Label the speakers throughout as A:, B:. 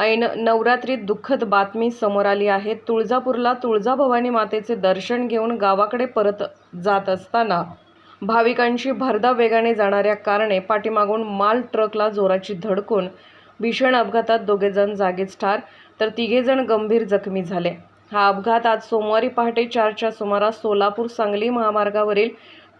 A: ऐन नवरात्रीत दुःखद बातमी समोर आली आहे. तुळजापूरला तुळजाभवानी मातेचे दर्शन घेऊन गावाकडे परत जात असताना भाविकांशी भरधाव वेगाने जाणाऱ्या कारणे पाठीमागून माल ट्रकला जोराची धडकून भीषण अपघातात दोघेजण जागीच ठार तर तिघेजण गंभीर जखमी झाले. हा अपघात आज सोमवारी पहाटे चारच्या सुमारास सोलापूर सांगली महामार्गावरील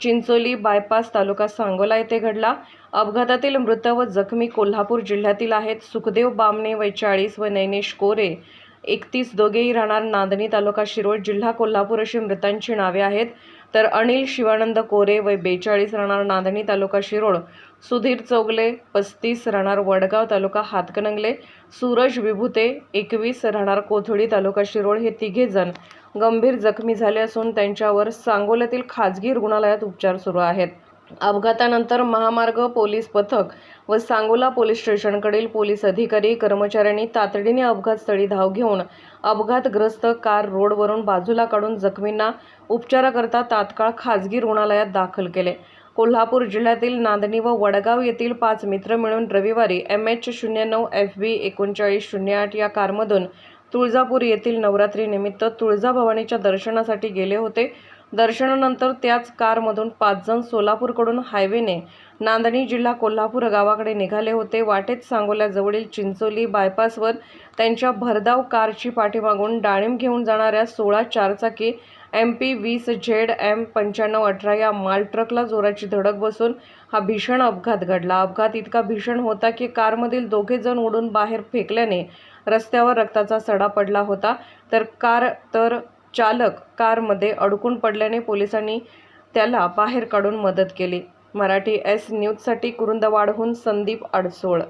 A: चिंचोली बायपास तालुका सांगोला येथे घडला. अपघातातील मृत व जखमी कोल्हापूर जिल्ह्यातील आहेत सुखदेव बामणे वैचाळीस व नैनेश कोरे. एकतीस दोघेही राहणार नांदणी तालुका शिरोळ जिल्हा कोल्हापूर अशी मृतांची नावे आहेत. तर अनिल शिवानंद कोरे वय बेचाळीस राहणार नांदणी तालुका शिरोळ सुधीर चौगले पस्तीस राहणार वडगाव तालुका हातकणंगले सूरज विभूते एकवीस राहणार कोथोडी तालुका शिरोळ हे तिघे जण गंभीर जखमी झाले असून त्यांच्यावर सांगोल्यातील खाजगी रुग्णालयात उपचार सुरू आहेत. अपघातानंतर महामार्ग पोलीस पथक व सांगोला पोलीस स्टेशनकडील पोलीस अधिकारी कर्मचाऱ्यांनी तातडीने अपघातस्थळी धाव घेऊन अपघातग्रस्त कार रोडवरून बाजूला काढून जखमींना उपचाराकरता तात्काळ खाजगी रुग्णालयात दाखल केले. कोल्हापूर जिल्ह्यातील नांदणी व वडगाव येथील पाच मित्र मिळून रविवारी एम एच शून्य नऊ एफ बी एकोणचाळीस शून्य आठ या कारमधून तुळजापूर येथील नवरात्रीनिमित्त तुळजाभवानीच्या दर्शनासाठी गेले होते. दर्शनानंतर त्याच कारमधून पाचजण सोलापूरकडून हायवेने नांदणी जिल्हा कोल्हापूर गावाकडे निघाले होते. वाटेत सांगोल्याजवळील चिंचोली बायपासवर त्यांच्या भरधाव कारची पाठीमागून डाळिंब घेऊन जाणाऱ्या सोळा चारचाकी एम पी वीस झेड एम पंच्याण्णव अठरा या माल ट्रकला जोराची धडक बसून हा भीषण अपघात घडला. अपघात इतका भीषण होता की कारमधील दोघे जण उडून बाहेर फेकल्याने रस्त्यावर रक्ताचा सडा पडला होता. तर कार तर चालक कारमध्ये अडकून पडल्याने पोलिसांनी त्याला बाहेर काढून मदत केली. मराठी एस न्यूजसाठी कुरुंदवाडहून संदीप अडसोळ